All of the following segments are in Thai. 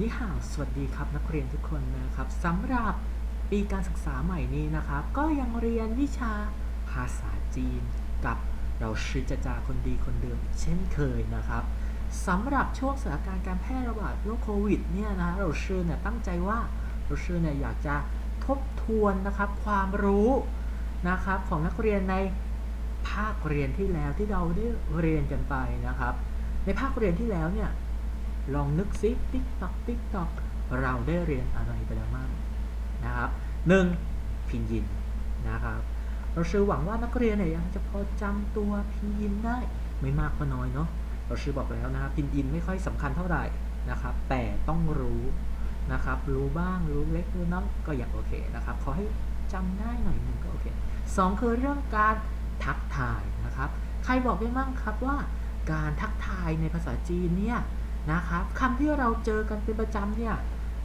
นี่ห่าวสวัสดีครับนักเรียนทุกคนนะครับสำหรับปีการศึกษาใหม่นี้นะครับ ก็ยังเรียนวิชาภาษาจีน กับเราชื่อจจาคนดีคนเดิมเช่นเคยนะครับสำหรับช่วงสถานการณ์การแพร่ระบาดโรคโควิดเนี่ยนะเราชื่อเนี่ยตั้งใจว่าเราชื่อเนี่ยอยากจะทบทวนนะครับความรู้นะครับของนักเรียนในภาคเรียนที่แล้วที่เราได้เรียนกันไปนะครับ ในภาคเรียนที่แล้วเนี่ย ลองนึกซิติ๊กตอกติ๊กตอกเราได้เรียนอะไรไปแล้วบ้างนะครับหนึ่งพินยินนะครับ เราชื่อหวังว่านักเรียนเนี่ยยังจะพอจำตัวพินยินได้ไม่มากก็น้อยเนาะเราชื่อบอกแล้วนะครับพินยินไม่ค่อยสำคัญเท่าไหร่นะครับ แต่ต้องรู้นะครับ รู้บ้างรู้เล็กรู้น้อยก็ยังโอเคนะครับ ขอให้จำได้หน่อยหนึ่งก็โอเคสองคือเรื่องการทักทายนะครับ ใครบอกได้มั่งครับว่า การทักทายในภาษาจีนเนี่ย นะครับคำที่เราเจอกันเป็นประจำเนี่ย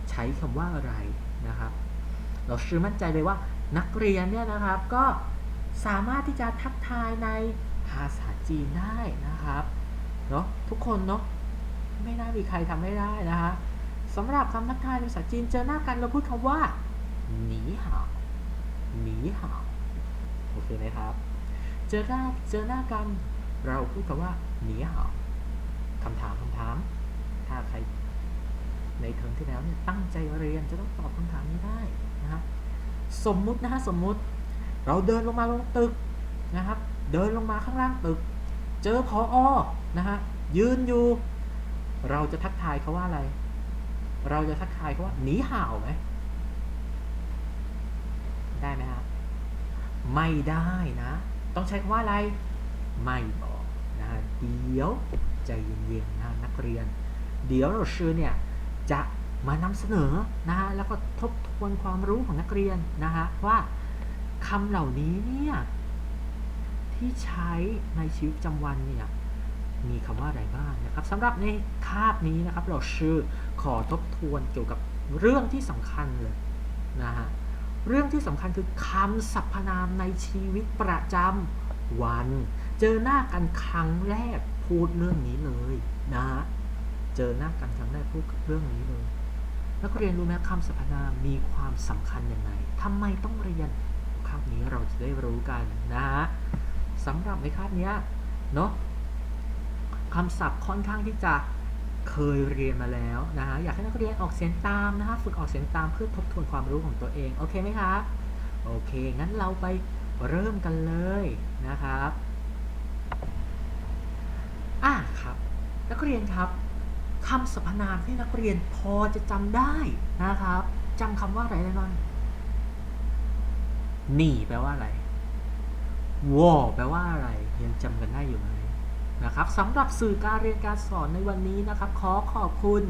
ใช้คำว่าอะไรนะครับ เราชื่อมั่นใจเลยว่านักเรียนเนี่ยนะครับก็สามารถที่จะทักทายในภาษาจีนได้นะครับเนาะทุกคนเนาะไม่น่ามีใครทำไม่ได้นะคะสำหรับคำทักทายในภาษาจีนเจอหน้ากันเราพูดคำว่าหนีห่าวหนีห่าวโอเคไหมครับ เจอหน้าเจอหน้ากันเราพูดคำว่าหนีห่าวคำถามคำถาม ถ้าใครใน เทอมที่แล้วเนี่ยตั้งใจเรียนจะต้องตอบคำถามนี้ได้นะครับสมมุตินะฮะสมมุติ เราเดินลงมาลงตึกนะครับ เดินลงมาข้างล่างตึก เจอพออนะฮะยืนอยู่ เราจะทักทายเขาว่าอะไร เราจะทักทายเขาว่าหนีห่าวไหมได้ไหมครับไม่ได้นะ ต้องใช้คำว่าอะไร ไม่บอกนะฮะเดี๋ยวใจเย็นๆนะนักเรียน เดี๋ยวเราชื่อเนี่ย จะมานำเสนอนะฮะแล้วก็ทบทวนความรู้ของนักเรียนนะฮะว่าคำเหล่านี้เนี่ยที่ใช้ในชีวิตประจำวันเนี่ยมีคำว่าอะไรบ้างนะครับสำหรับในคาบนี้นะครับ เราชื่อขอทบทวนเกี่ยวกับเรื่องที่สำคัญเลยนะฮะเรื่องที่สำคัญคือคำสรรพนามในชีวิตประจำวัน เจอหน้ากันครั้งแรกพูดเรื่องนี้เลยนะฮะ เจอหน้ากันครั้งแรกพูดเรื่องนี้เลยนักเรียนรู้ไหมคำสรรพนามมีความสำคัญยังไงทำไมต้องเรียนคาบนี้เราจะได้รู้กันนะฮะสำหรับในคาบนี้เนาะคำศัพท์ค่อนข้างที่จะเคยเรียนมาแล้วนะฮะอยากให้นักเรียนออกเสียงตามนะฮะฝึกออกเสียงตามเพื่อทบทวนความรู้ของตัวเองโอเคไหมครับโอเค งั้นเราไปเริ่มกันเลยนะครับอะครับ นักเรียนครับ คำสรรพนามที่นักเรียนพอจะจำได้นะครับจำคำว่าอะไรได้บ้างหนี่แปลว่าอะไรวอแปลว่าอะไร ยังจำกันได้อยู่ไหมนะครับสำหรับสื่อการเรียนการสอนในวันนี้นะครับ ขอขอบคุณ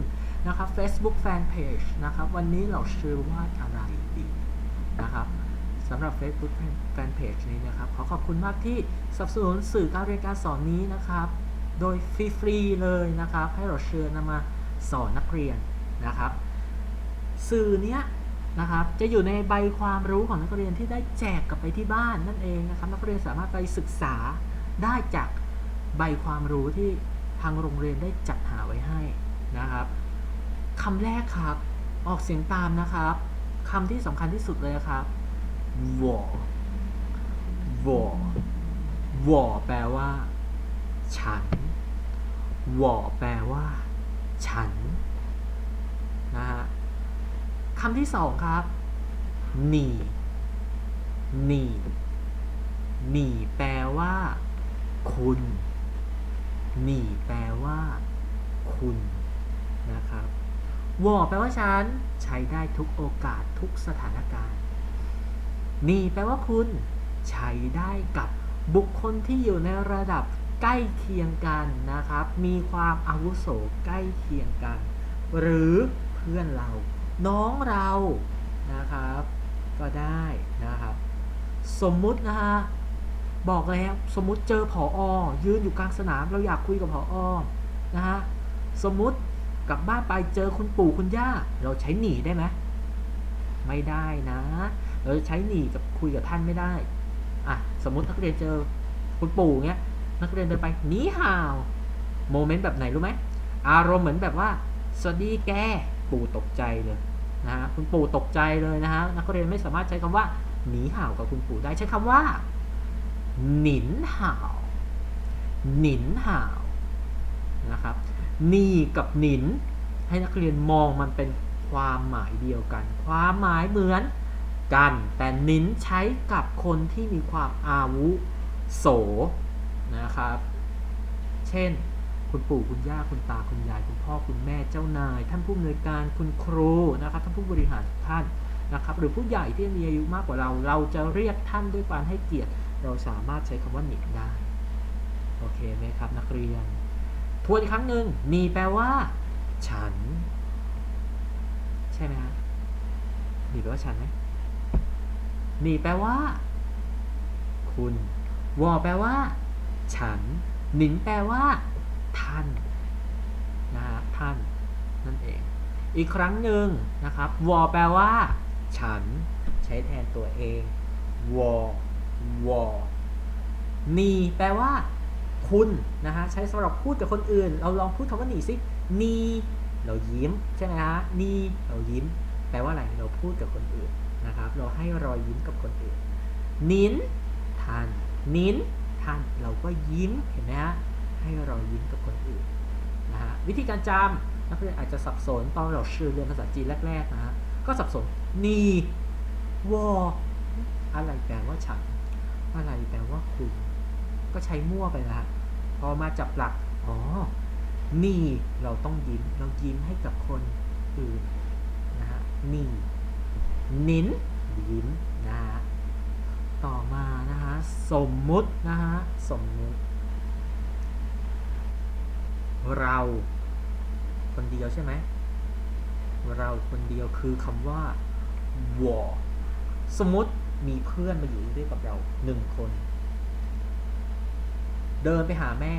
นะครับ Facebook Fanpage นะครับ วันนี้เราชื่อว่าอะไรดีนะครับสำหรับ Facebook Fanpage นี้นะครับ ขอขอบคุณมากที่สนับสนุนสื่อการเรียนการสอนนี้นะครับ โดยฟรีๆเลยนะครับ ให้เราเชิญนำมาสอนนักเรียนนะครับ สื่อเนี้ยนะครับจะอยู่ในใบความรู้ของนักเรียนที่ได้แจกกลับไปที่บ้านนั่นเองนะครับนักเรียนสามารถไปศึกษาได้จากใบความรู้ที่ทางโรงเรียนได้จัดหาไว้ให้นะครับคำแรกครับ ออกเสียงตามนะครับคำที่สำคัญที่สุดเลยครับวอวอวอแปลว่า ฉัน วอแปลว่า ฉัน นะฮะคำที่สองครับ หนีหนีหนีแปลว่า คุณหนีแปลว่า คุณ นะครับวอแปลว่าฉัน ใช้ได้ทุกโอกาสทุกสถานการณ์หนีแปลว่าคุณ ใช้ได้กับบุคคลที่อยู่ในระดับ ใกล้เคียงกันนะครับ มีความอาวุโสใกล้เคียงกัน หรือเพื่อนเรา น้องเรานะครับ ก็ได้นะครับ สมมุตินะฮะบอกแล้วสมมุติเจอผออยืนอยู่กลางสนามเราอยากคุยกับผออนะฮะสมมุติกลับบ้านไปเจอคุณปู่คุณย่า เราใช้หนีได้ไหมไม่ได้นะ เราจะใช้หนีกับคุยกับท่านไม่ได้อะสมมตินักเรียนเจอคุณปู่เงี้ย นักเรียนเดินไปหนีห่าวโมเมนต์แบบไหนรู้ไหมอารมณ์เหมือนแบบว่า สวัสดีแกปู่ตกใจเลยนะฮะคุณปู่ตกใจเลยนะฮะนักเรียนไม่สามารถใช้คำว่าหนีห่าวกับคุณปู่ได้ใช้คำว่าหนินห่าวหนินห่าวนะครับนีกับหนิน ให้นักเรียนมองมันเป็นความหมายเดียวกัน ความหมายเหมือนกัน แต่หนินใช้กับคนที่มีความอาวุโส นะครับ เช่น คุณปู่คุณย่าคุณตาคุณยาย คุณพ่อคุณแม่เจ้านาย ท่านผู้อำนวยการคุณครูนะครับท่านผู้บริหารทุกท่านนะครับ หรือผู้ใหญ่ที่มีอายุมากกว่าเรา เราจะเรียกท่านด้วยการให้เกียรติ เราสามารถใช้คำว่าหนิงได้โอเคไหมครับนักเรียน ทวนอีกครั้งหนึ่งนีแปลว่า ฉัน ใช่ไหมฮะนีแปลว่าฉันไหมนีแปลว่า คุณวอแปลว่า ฉัน หนินแปลว่า ท่านนะฮะท่าน นั่นเอง อีกครั้งหนึ่งนะครับวอแปลว่า ฉัน ใช้แทนตัวเองวอวอนีแปลว่า คุณนะฮะใช้สำหรับพูดกับคนอื่น เราลองพูดคำว่าหนีสินีเรายิ้มใช่ไหมฮะนีเรายิ้ม แปลว่าอะไรเราพูดกับคนอื่นนะครับ เราให้รอยยิ้มกับคนอื่น นินท่านนิน ท่าน เราก็ยิ้มเห็นไหมฮะให้เรอยยิ้มกับคนอื่นนะฮะวิธีการจำนักเรียนอาจจะสับสนตอนเราชื่อเรียนภาษาจีนแรกๆนะฮะก็สับสนนีวออะไรแปลว่าฉัน อะไรแปลว่าคุณ ก็ใช้มั่วไปนะฮะพอมาจับหลักอ๋อนี่เราต้องยิ้มเรายิ้มให้กับคนอื่นนะฮะนี่นิ้นยิ้มนะฮะ ต่อมานะฮะสมมุตินะฮะสมมุติ เราคนเดียวใช่ไหมเราคนเดียวคือคำว่าวอสมมติมีเพื่อนมาอยู่ด้วยกับเราหนึ่งคน เดินไปหาแม่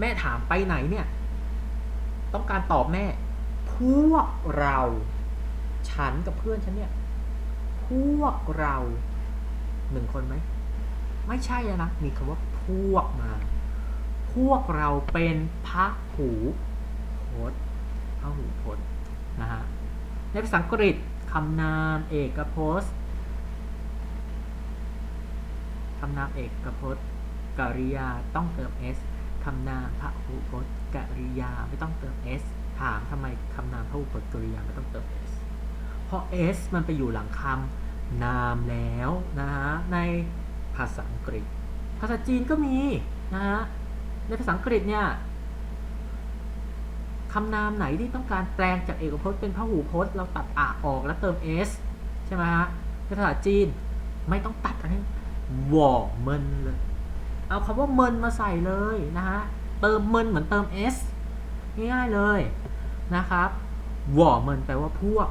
แม่ถามไปไหนเนี่ย ต้องการตอบแม่ พวกเรา ฉันกับเพื่อนฉันเนี่ย วกเราหนึ่งคนไหม ไม่ใช่ะนะ มีคำว่าพวกมา พวกเราเป็นพระหูพจน์พระหูพจน์นะฮะ ในภาษาอังกฤษคำนามเอกพจน์คำนามเอกพจน์กริยาต้องเติม s คำนามพระหูพจน์กริยาไม่ต้องเติม s ถามทำไมคำนามพระหูพจน์กริยาไม่ต้องเติม s เพราะ s มันไปอยู่หลังคำ นามแล้วนะฮะในภาษาอังกฤษ ภาษาจีนก็มีนะฮะในภาษาอังกฤษเนี่ยคำนามไหนที่ต้องการแปลงจากเอกพจน์เป็นพหูพจน์เราตัดอะออกแล้วเติม s ใช่ไหมฮะในภาษาจีนไม่ต้องตัดอะไรวอเมินเลยเอาคำว่าเมินมาใส่เลยนะฮะเติมเมินเหมือนเติม s ง่ายๆเลยนะครับวอเมินแปลว่าพวก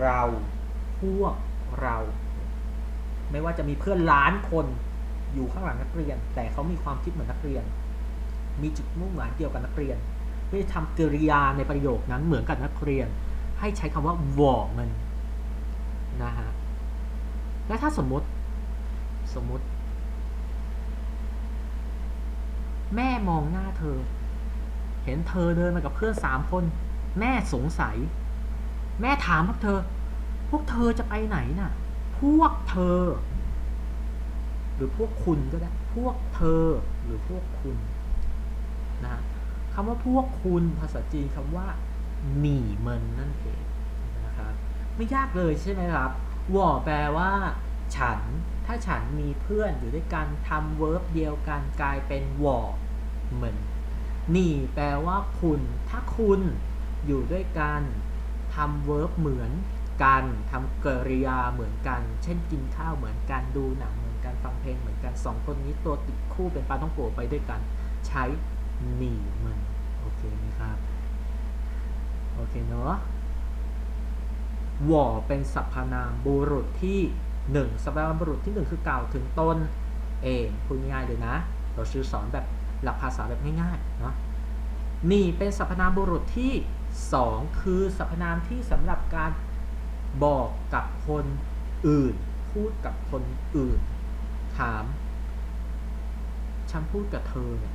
เราพวก เรา ไม่ว่าจะมีเพื่อนล้านคนอยู่ข้างหลังนักเรียน แต่เขามีความคิดเหมือนนักเรียน มีจุดมุ่งหมายเดียวกับนักเรียนเพื่ทำกริยาในประโยคนั้นเหมือนกับนักเรียน ให้ใช้คำว่าวอมันนะฮะและถ้าสมมติสมมติ แม่มองหน้าเธอ เห็นเธอเดินมากับเพื่อนสามคน แม่สงสัย แม่ถามพวกเธอ พวกเธอจะไปไหนน่ะ พวกเธอ หรือพวกคุณก็ได้ พวกเธอหรือพวกคุณนะคำว่าพวกคุณภาษาจีนคำว่าหนีเมินนั่นเองนะครับ ไม่ยากเลยใช่ไหมครับว่อแปลว่า ฉัน ถ้าฉันมีเพื่อนอยู่ด้วยกันทำเวิร์บเดียวกันกลายเป็นว่อเหมือนหนี่แปลว่าคุณ ถ้าคุณอยู่ด้วยกันทำเวิร์บเหมือน กันทำกริยาเหมือนกัน เช่นกินข้าวเหมือนกันดูหนังเหมือนกันฟังเพลงเหมือนกันสองคนนี้ตัวติดคู่เป็นปลาต้องโกไปด้วยกัน ใช้หนีมันโอเคไหมครับโอเคเนาะวอเป็นสรรพนามบุรุษที่หนึ่งสรรพนามบุรุษที่หนึ่งคือกล่าวถึงตนเองพูดง่ายๆเลยนะ เราชื่อสอนแบบหลักภาษาแบบง่ายๆเนาะนี่เป็นสรรพนามบุรุษที่สองคือสรรพนามที่สำหรับการ บอกกับคนอื่น พูดกับคนอื่น ถาม ฉันพูดกับเธอเนี่ย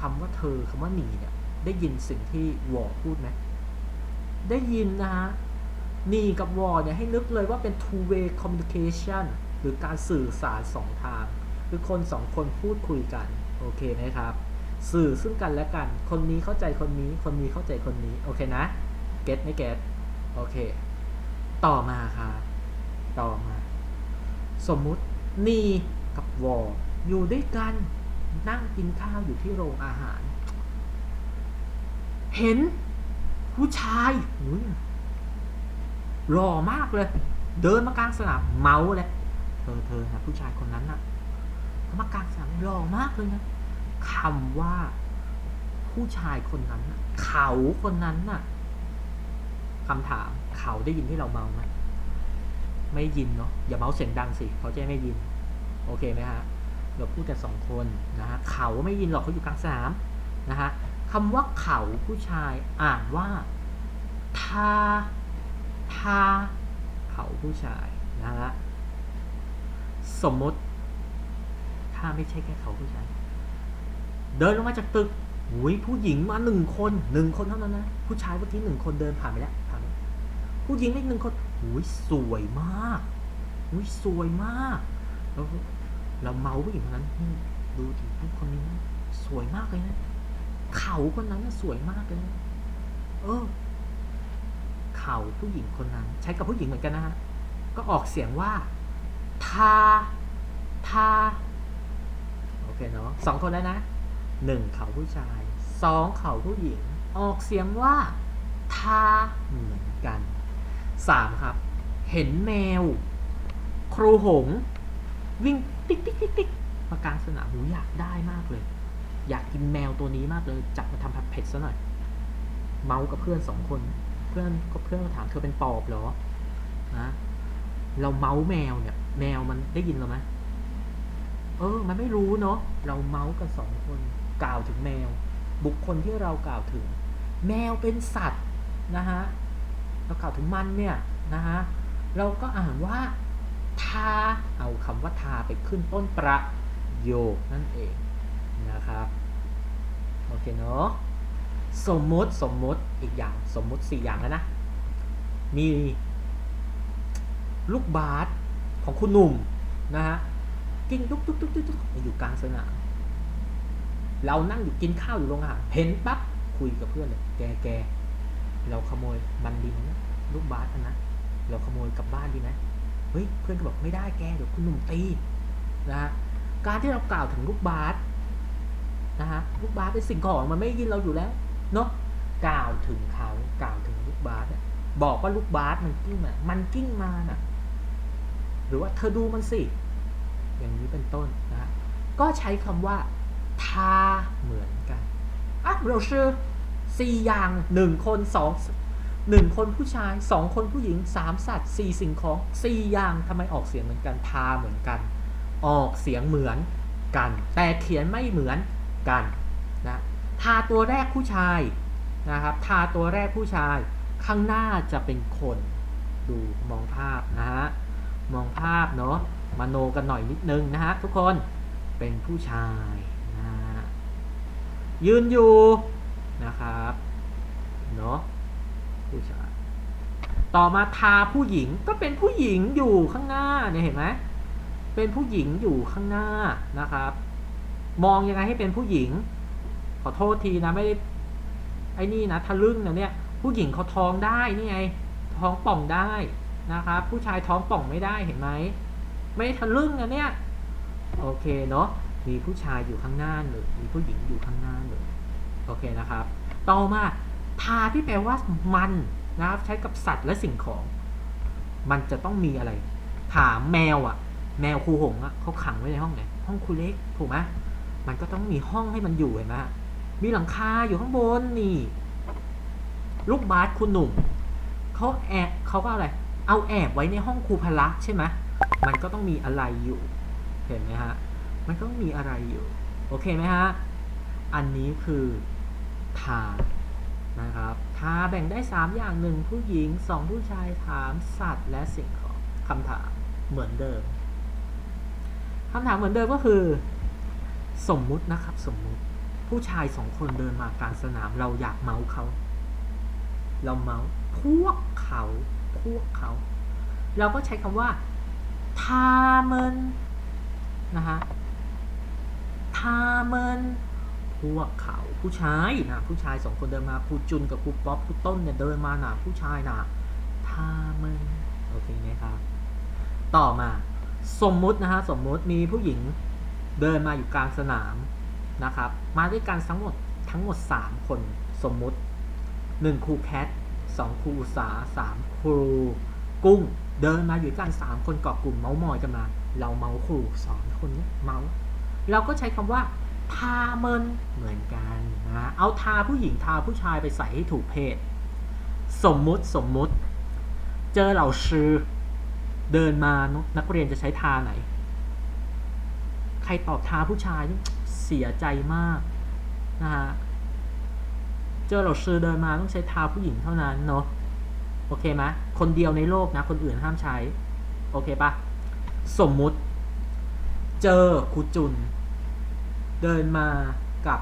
คำว่าเธอคำว่าหนีเนี่ย ได้ยินสิ่งที่วอพูดไหมได้ยินนะฮะนีกับวอเนี่ยให้นึกเลยว่าเป็น two way communication หรือการสื่อสารสองทาง คือคนสองคนพูดคุยกัน โอเคไหมครับ สื่อซึ่งกันและกัน คนนี้เข้าใจคนนี้ คนนี้เข้าใจคนนี้ โอเคนะ เก็ตไม่เก็ตโอเค ต่อมาครับต่อมา สมมุตินีกับวออยู่ด้วยกันนั่งกินข้าวอยู่ที่โรงอาหาร เห็น ผู้ชายอุ๊ยหล่อมากเลย เดินมากลางสนามเมาเลยเธอเธอนะผู้ชายคนนั้นน่ะเขามากลางสนามหล่อมากเลยนะคำว่า ผู้ชายคนนั้นนะเขาคนนั้นน่ะคำถาม เขาได้ยินที่เราเมาไหมไม่ยินเนาะอย่าเมาเสียงดังสิเขาจะไม่ยิน โอเคไหมฮะเราพูดกันสองคนนะฮะเขาไม่ยินหรอกเขาอยู่กลางสนามนะฮะคำว่าเขาผู้ชายอ่านว่าทาทาเขาผู้ชายนะฮะสมมติ ถ้าไม่ใช่แค่เขาผู้ชาย เดินลงมาจากตึกหุยผู้หญิงมาหนึ่งคนหนึ่งคนเท่านั้นนะ ผู้ชายเมื่อกี้หนึ่งคนเดินผ่านไปแล้ว ผู้หญิงอีกหนึ่งคนหุยสวยมากหุยสวยมาก แล้วเราเมาผู้หญิงคนนั้นนี่ดูดิผู้คนนี้สวยมากเลยนะเขาคนนั้นสวยมากเลยนะเออ เขาผู้หญิงคนนั้น ใช้กับผู้หญิงเหมือนกันนะฮะก็ออกเสียงว่าทาทาโอเคเนาะสองคนแล้วนะหนึ่งเขาผู้ชายสองเขาผู้หญิง ออกเสียงว่าทา สามครับ เห็นแมว ครูหง วิ่งติ๊กติ๊กติ๊กติ๊กมากลางสนามหูอยากได้มากเลย อยากกินแมวตัวนี้มากเลย จับมาทำผัดเผ็ดซะหน่อย เมาส์กับเพื่อนสองคน เพื่อนก็เพื่อนถามเธอเป็นปอบเหรอนะเราเมาส์แมวเนี่ย แมวมันได้ยินเราไหมเออ มันไม่รู้เนาะเราเมาส์กันสองคน กล่าวถึงแมว บุคคลที่เรากล่าวถึง แมวเป็นสัตว์นะฮะ เรากล่าวถึงมันเนี่ยนะฮะเราก็อ่านว่าทาเอาคำว่าทาไปขึ้นต้นประโยคนั่นเองนะครับโอเคเนาะสมมติสมมติอีกอย่างสมมติสี่อย่างแล้วนะ มีลูกบาสของคุณหนุ่มนะฮะกิ้งตุ๊กตุ๊กตุ๊กตุ๊กตุ๊กอยู่กลางสนามเรานั่งอยู่กินข้าวอยู่โรงอาหารเห็นปั๊บคุยกับเพื่อนเลยแกแก เราขโมยมันดีไหมนะลูกบาสนะ เราขโมยกลับบ้านดีไหมเฮ้ยเพื่อนก็บอกไม่ได้แกเดี๋ยวคุณหนุ่มตีนะฮะการที่เรากล่าวถึงลูกบาสนะฮะลูกบาสเป็นสิ่งของมันไม่ยินเราอยู่แล้วเนาะกล่าวถึงเขากล่าวถึงลูกบาสบอกว่าลูกบาสมันกิ้งมามันกิ้งมาน่ะ หรือว่าเธอดูมันสิ อย่างนี้เป็นต้นนะฮะก็ใช้คำว่าทาเหมือนกันอะเราชื่อ สี่อย่างหนึ่งคนสองหนึ่งคนผู้ชายสองคนผู้หญิงสามสัตว์สี่สิ่งของสี่อย่างทำไมออกเสียงเหมือนกันทาเหมือนกัน ออกเสียงเหมือนกัน แต่เขียนไม่เหมือนกันนะทาตัวแรกผู้ชายนะครับทาตัวแรกผู้ชาย ข้างหน้าจะเป็นคนดูมองภาพนะฮะมองภาพเนาะมโนกันหน่อยนิดนึงนะฮะทุกคนเป็นผู้ชายนะยืนอยู่ นะครับเนาะผู้ชายต่อมาทาผู้หญิงก็เป็นผู้หญิงอยู่ข้างหน้าเนี่ยเห็นไหมเป็นผู้หญิงอยู่ข้างหน้านะครับ มองยังไงให้เป็นผู้หญิง ขอโทษทีนะไม่ได้ไอ้นี่นะทะลึ่งนะเนี่ยผู้หญิงเขาท้องได้นี่ไงท้องป่องได้นะครับ ผู้ชายท้องป่องไม่ได้เห็นไหมไม่ทะลึ่งนะเนี่ยโอเคเนาะมีผู้ชายอยู่ข้างหน้าหนึ่งมีผู้หญิงอยู่ข้างหน้าหนึ่ง โอเคนะครับ ต่อมาทาที่แปลว่ามันนะครับใช้กับสัตว์และสิ่งของ มันจะต้องมีอะไร ถามแมวอะ่ะ แมวครูหงอะ่ะเขาขังไว้ในห้องไหนห้องครูเล็กถูกไหมมันก็ต้องมีห้องให้มันอยู่เห็นไหมมีหลังคาอยู่ข้างบนนี่ ลูกบาสคุณหนุ่มเขาแอบเขาก็อะไร เอาแอบไว้ในห้องครูพละใช่ไหมมันก็ต้องมีอะไรอยู่ เห็นไหมฮะ มันก็ต้องมีอะไรอยู่ โอเคไหมฮะ อันนี้คือ ทานะครับทาแบ่งได้ 3 อย่างหนึ่งผู้หญิง 2 ผู้ชายถามสัตว์ และสิ่งของคำถามเหมือนเดิมคำถามเหมือนเดิมก็คือ สมมุตินะครับสมมุติ ผู้ชายสองคนเดินมากลางสนามเราอยากเมาส์เขา เราเมาส์พวกเขาพวกเขา เราก็ใช้คำว่าทาเมินนะฮะทาเมิน พวกเขาผู้ชายนะผู้ชายสองคนเดินมาครูจุนกับครูป๊อปครูต้นเนี่ยเดินมานะผู้ชายนะทามินโอเคไหมครับต่อมาสมมุตินะฮะสมมุติมีผู้หญิงเดินมาอยู่กลางสนามนะครับ มาด้วยกันทั้งหมดทั้งหมด 3 คนสมมุติ 1ครูแคท2ครูอุษา3ครูกุ้งเดินมาอยู่กัน 3 คนเกาะกลุ่มเมาส์มอยกันมา เราเมาส์ครูสอนคนเนี้ยเมาส์เราก็ใช้คำว่า ทาเมินเหมือนกันนะเอาทาผู้หญิงทาผู้ชายไปใส่ให้ถูกเพศ สมมุติสมมุติ เจอเหล่าชื่อเดินมานักเรียนจะใช้ทาไหน ใครตอบทาผู้ชายนี่เสียใจมากนะฮะเจอเราซื้อเดินมาต้องใช้ทาผู้หญิงเท่านั้นเนาะโอเคไหมคนเดียวในโลกนะ คนอื่นห้ามใช้ โอเคปะสมมุติ เจอครูจุน เดินมากับ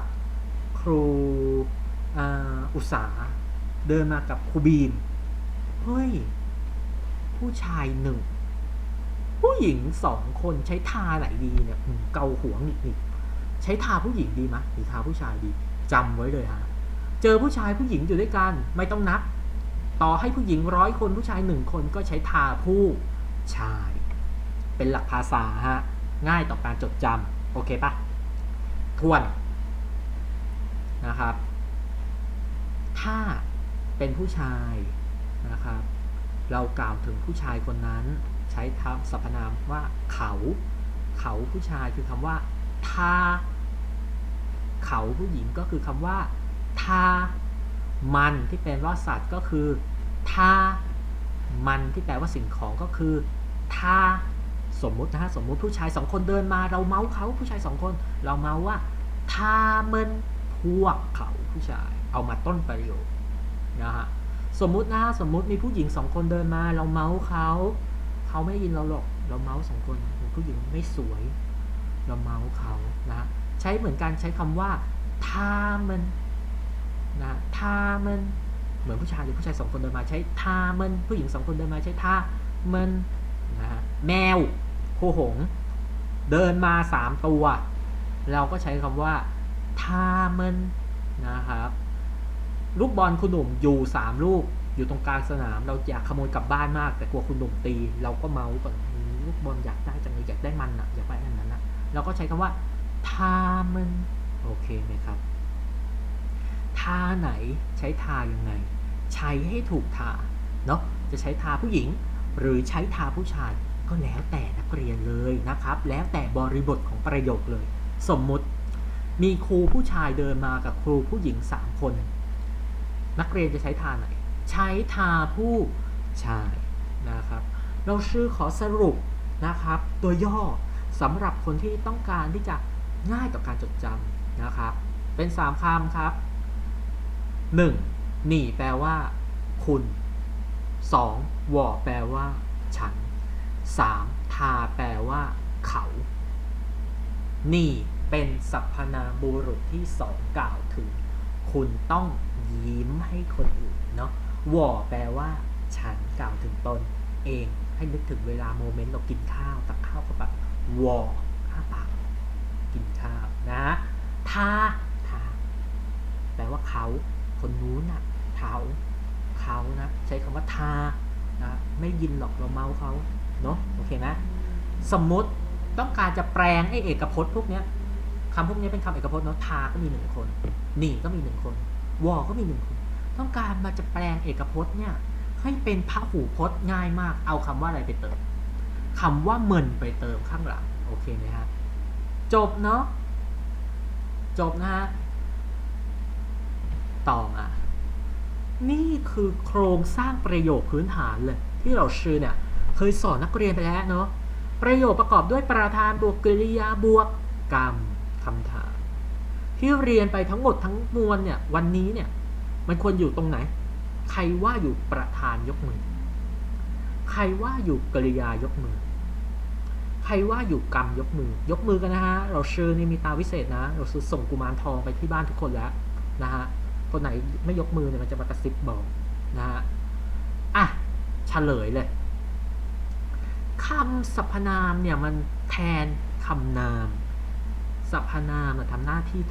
ครูอุตสาเดินมากับครูบีม เฮ้ย ผู้ชายหนึ่ง ผู้หญิงสองคนใช้ทาไหนดีเนี่ยเกาหัวหงิกหงิกใช้ทาผู้หญิงดีไหมหรือทาผู้ชายดีจำไว้เลยฮะ เจอผู้ชายผู้หญิงอยู่ด้วยกัน ไม่ต้องนับ ต่อให้ผู้หญิงร้อยคนผู้ชายหนึ่งคนก็ใช้ทาผู้ชาย เป็นหลักภาษาฮะ ง่ายต่อการจดจำโอเคปะ ทวนนะครับ ถ้าเป็นผู้ชายนะครับ เรากล่าวถึงผู้ชายคนนั้น ใช้คำสรรพนามว่าเขา เขาผู้ชายคือคำว่าทาเขาผู้หญิงก็คือคำว่าทามันที่แปลว่าสัตว์ก็คือทามันที่แปลว่าสิ่งของก็คือทา สมมุตินะฮะสมมุติผู้ชายสองคนเดินมาเราเมาส์เขาผู้ชายสองคน เราเมาส์ว่าทามินพวกเขาผู้ชาย เอามาต้นประโยคนะฮะสมมุตินะสมมุติมีผู้หญิงสองคนเดินมา เราเมาส์เขาเขาไม่ได้ยินเราหรอกเราเมาส์สองคนผู้หญิงไม่สวย เราเมาส์เขานะใช้เหมือนกันใช้คำว่าทามันนะทามันเหมือนผู้ชายหรือผู้ชายสองคนเดินมาใช้ทามันผู้หญิงสองคนเดินมาใช้ทามันนะฮะแมว โคหง เดินมาสามตัว เราก็ใช้คำว่าทามันนะครับ ลูกบอลคุณหนุ่มอยู่สามลูกอยู่ตรงกลางสนาม เราอยากขโมยกลับบ้านมาก แต่กลัวคุณหนุ่มตี เราก็เมาส์ก่อนลูกบอลอยากได้จังเลยอยากได้มันอะอยากได้อันนั้นนะเราก็ใช้คำว่าทามันโอเคไหมครับทาไหนใช้ทายังไง ใช้ให้ถูกทาเนาะจะใช้ทาผู้หญิง หรือใช้ทาผู้ชาย ก็แล้วแต่นักเรียนเลยนะครับ แล้วแต่บริบทของประโยคเลย สมมุติมีครูผู้ชายเดินมากับครูผู้หญิงสามคน นักเรียนจะใช้ทาไหน ใช้ทาผู้ชายนะครับ เราชื่อขอสรุปนะครับ ตัวย่อสำหรับคนที่ต้องการที่จะง่ายต่อการจดจำนะครับ เป็น 3คำครับ 1. หนี่แปลว่า คุณ 2. วอแปลว่า ฉัน 3. ทาแปลว่า เขา นี่เป็นสรรพนามบุรุษที่สองกล่าวถึง คุณต้องยิ้มให้คนอื่นเนาะวอแปลว่า ฉันกล่าวถึงตนเอง ให้นึกถึงเวลาโมเมนต์เรากินข้าวตักข้าวเข้าปากวอข้าปากกินข้าวนะทาทาแปลว่าเขา คนนู้นน่ะเขาเขานะ ใช้คำว่าทานะไม่ยินหรอกเราเมาเขา เนาะโอเคไหมสมมติต้องการจะแปลงไอ้เอกพจน์พวกเนี้ยคำพวกนี้เป็นคำเอกพจน์เนาะทาก็มีหนึ่งคนหนี่ก็มีหนึ่งคนวอก็มีหนึ่งคน ต้องการมาจะแปลงเอกพจน์เนี่ยให้เป็นพหูพจน์ง่ายมาก เอาคำว่าอะไรไปเติมคำว่าเหมินไปเติมข้างหลังโอเคไหมฮะจบเนาะจบนะฮะต่อมานี่คือโครงสร้างประโยคพื้นฐานเลย ที่เราชื่อเนี่ย เคยสอนนักเรียนไปแล้วเนาะประโยคประกอบด้วยประธานบวกกริยาบวกกรรมคำถาม ที่เรียนไปทั้งหมดทั้งมวลเนี่ยวันนี้เนี่ยมันควรอยู่ตรงไหน ใครว่าอยู่ประธานยกมือ ใครว่าอยู่กริยายกมือ ใครว่าอยู่กรรมยกมือ ยกมือกันนะฮะเราเชื่อนี่มีตาวิเศษนะ เราส่งกุมารทองไปที่บ้านทุกคนแล้วนะฮะคนไหนไม่ยกมือเนี่ยมันจะมากระซิบบอกนะฮะอะเฉลยเลย คำสรรพนามเนี่ยมันแทนคำนาม สรรพนามทำหน้าที่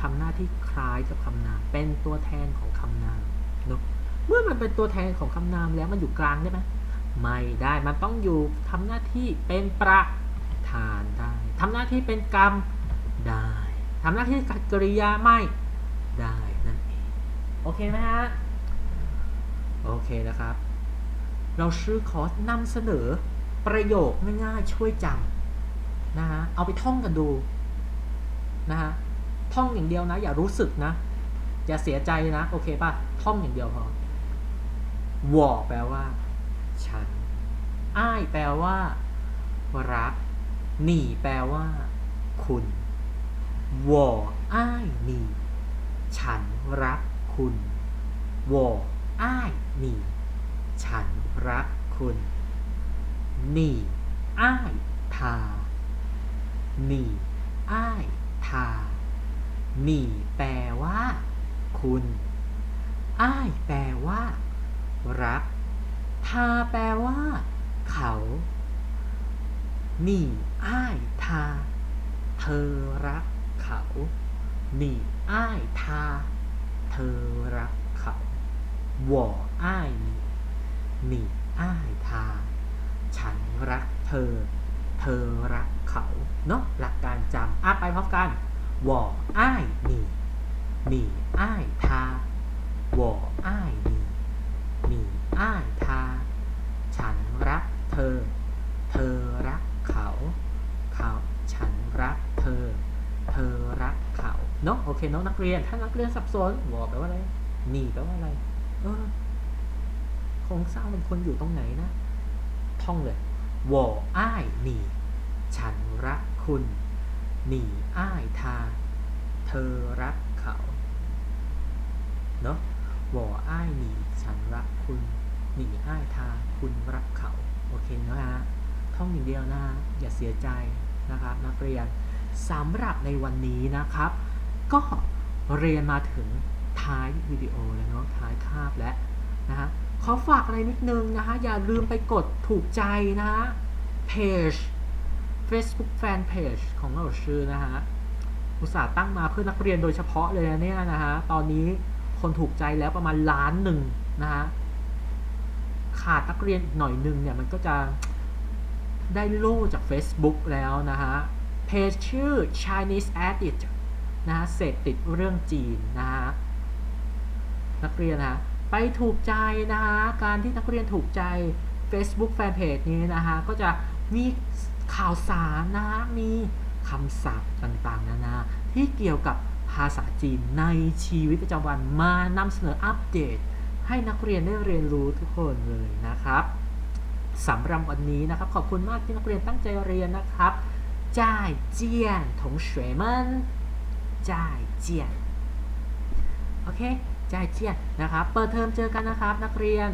ทำหน้าที่คล้ายกับคำนาม เป็นตัวแทนของคำนามเนอะเมื่อมันเป็นตัวแทนของคำนามแล้วมันอยู่กลางได้ไหมไม่ได้มันต้องอยู่ทำหน้าที่เป็นประธานได้ทำหน้าที่เป็นกรรมได้ทำหน้าที่กริยาไม่ได้นั่นเองโอเคไหมฮะโอเคนะครับ เราชื่อขอร์สนำเสนอ ประโยคง่ายๆช่วยจำนะฮะเอาไปท่องกันดูนะฮะท่องอย่างเดียวนะ อย่ารู้สึกนะ อย่าเสียใจนะ โอเคป่ะ ท่องอย่างเดียวพอวอแปลว่า ฉัน อ้ายแปลว่า รัก หนีแปลว่า คุณวออ้ายหนีฉันรักคุณวออ้ายหนีฉันรักคุณ นี่อ้ยทา นี่อ้ายทา นี่แปลว่า คุณ อ้ายแปลว่า รัก ทาแปลว่า เขา นี่อ้ายทา เธอรักเขา นี่อ้ายทา เธอรักเขาว่ออ้ายนี่นี่อ้ายทา ฉันรักเธอ เธอรักเขาเนาะหลักการจำอะไปพร้อมกันวออ้ายมีมีอ้ายทาวออ้ายมีมีอ้ายทา ฉันรักเธอ เธอรักเขา เขาฉันรักเธอ เธอรักเขาเนาะโอเคเนาะนักเรียนถ้านักเรียนสับสนวอแปลว่าอะไรมีแปลว่าอะไรเออโครงสร้างมันคนอยู่ตรงไหนนะ ท่องเลยวออ้ายหนีฉันรักคุณ หนีอ้ายทา เธอรักเขาเนาะวออ้ายหนีฉันรักคุณ หนีอ้ายทา คุณรักเขา โอเคนะฮะ ท่องอย่างเดียวนะฮะ อย่าเสียใจนะครับนักเรียนสำหรับในวันนี้นะครับ ก็เรียนมาถึงท้ายวิดีโอแล้วเนาะท้ายคาบแล้วนะฮะ ขอฝากอะไรนิดนึงนะฮะอย่าลืมไปกดถูกใจนะฮะเพจ Facebook Fan Page ของเราชื่อนะฮะอุตสาห์ตั้งมาเพื่อนักเรียนโดยเฉพาะเลยนะเนี่ยนะฮะตอนนี้คนถูกใจแล้วประมาณล้านหนึ่งนะฮะขาดนักเรียนหน่อยหนึ่งเนี่ยมันก็จะได้โล่จาก Facebook แล้วนะฮะเพจชื่อ Chinese Addict นะฮะเสพติดเรื่องจีนนะฮะนักเรียนนะ ไปถูกใจนะฮะ การที่นักเรียนถูกใจ Facebook Fanpage นี้นะฮะ ก็จะมีข่าวสารนะฮะ มีคำศัพท์ต่างๆ นานา ที่เกี่ยวกับภาษาจีนในชีวิตประจำวันมานำเสนออัปเดต ให้นักเรียนได้เรียนรู้ทุกคนเลยนะครับสำหรับวันนี้นะครับ ขอบคุณมากที่นักเรียนตั้งใจเรียนนะครับจ่ายเจียน同学们จ่ายเจียนโอเค จ่เจียนนะครับ เปิดเทอมเจอกันนะครับนักเรียน